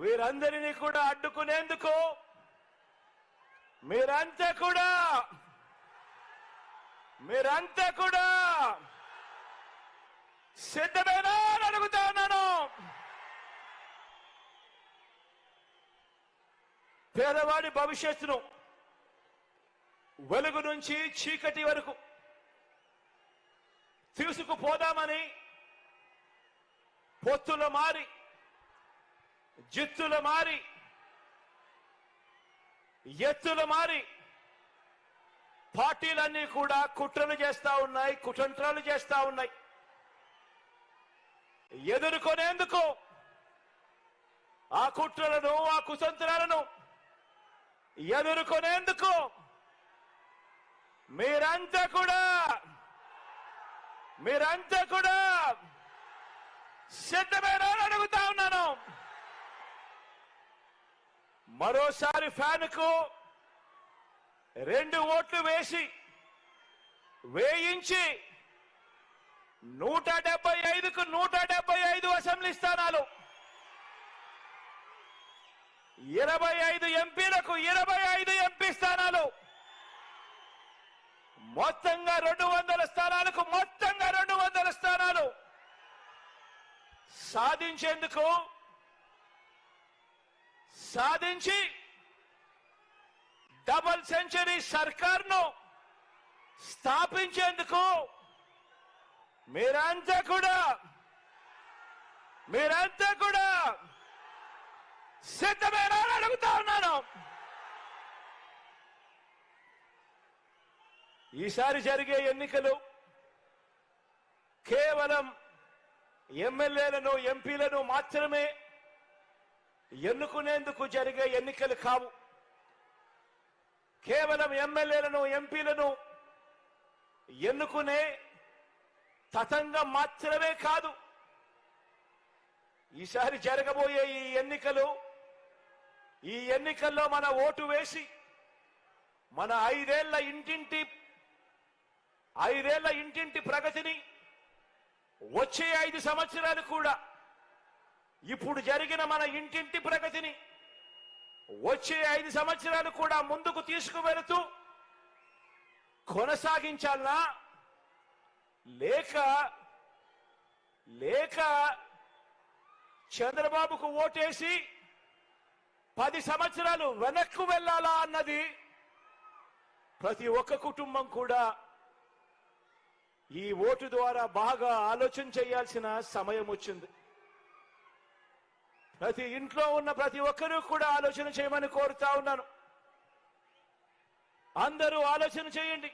వీరందరినీ కూడా అడ్డుకునేందుకు మీరంతా కూడా మీరంతా కూడా సిద్ధమేనా అని అడుగుతా ఉన్నాను. పేదవాడి భవిష్యత్తును వెలుగు నుంచి చీకటి వరకు తీసుకుపోదామని పొత్తులు మారి జిత్తులు మారి ఎత్తులు మారి పార్టీలన్నీ కూడా కుట్రలు చేస్తా ఉన్నాయి కుటంత్రాలు చేస్తా ఉన్నాయి. ఎదుర్కొనేందుకు ఆ కుట్రలను ఆ కుతంత్రాలను ఎదుర్కొనేందుకు మీరంతా కూడా మీరంతా కూడా సిద్ధమైన అని అడుగుతా ఉన్నాను మరోసారి ఫ్యాన్కు రెండు ఓట్లు వేసి వేయించి నూట డెబ్బై ఐదుకు నూట డెబ్బై ఐదు అసెంబ్లీ స్థానాలు. ఇరవై ఐదు ఎంపీలకు ఇరవై ఐదు ఎంపీ స్థానాలు. మొత్తంగా రెండు వందల స్థానాలకు మొత్తంగా రెండు వందల స్థానాలు. సాధించేందుకు సాధించి డబల్ సెంచరీ సర్కార్ను స్థాపించేందుకు మీరంతా కూడా మీరంతా కూడా సిద్ధమేనా అని అడుగుతా ఉన్నాను. ఈసారి జరిగే ఎన్నికలు కేవలం ఎమ్మెల్యేలను ఎంపీలను మాత్రమే ఎన్నుకునేందుకు జరిగే ఎన్నికలు కావు. కేవలం ఎమ్మెల్యేలను ఎంపీలను ఎన్నుకునే తతంగం మాత్రమే కాదు. ఈసారి జరగబోయే ఈ ఎన్నికలు ఈ ఎన్నికల్లో మన ఓటు వేసి మన ఐదేళ్ళ ఇంటింటి ఐదేళ్ళ ఇంటింటి ప్రగతిని వచ్చే ఐదు సంవత్సరాలు కూడా ఇప్పుడు జరిగిన మన ఇంటింటి ప్రగతిని వచ్చే ఐదు సంవత్సరాలు కూడా ముందుకు తీసుకువెళుతూ కొనసాగించాలనా లేక లేక చంద్రబాబుకు ఓటేసి పది సంవత్సరాలు వెనక్కు వెళ్ళాలా అన్నది ప్రతి ఒక్క కుటుంబం కూడా ఈ ఓటు ద్వారా బాగా ఆలోచన చేయాల్సిన సమయం వచ్చింది. ప్రతి ఇంట్లో ఉన్న ప్రతి ఒక్కరూ కూడా ఆలోచన చేయమని కోరుతా ఉన్నాను. అందరూ ఆలోచన చేయండి.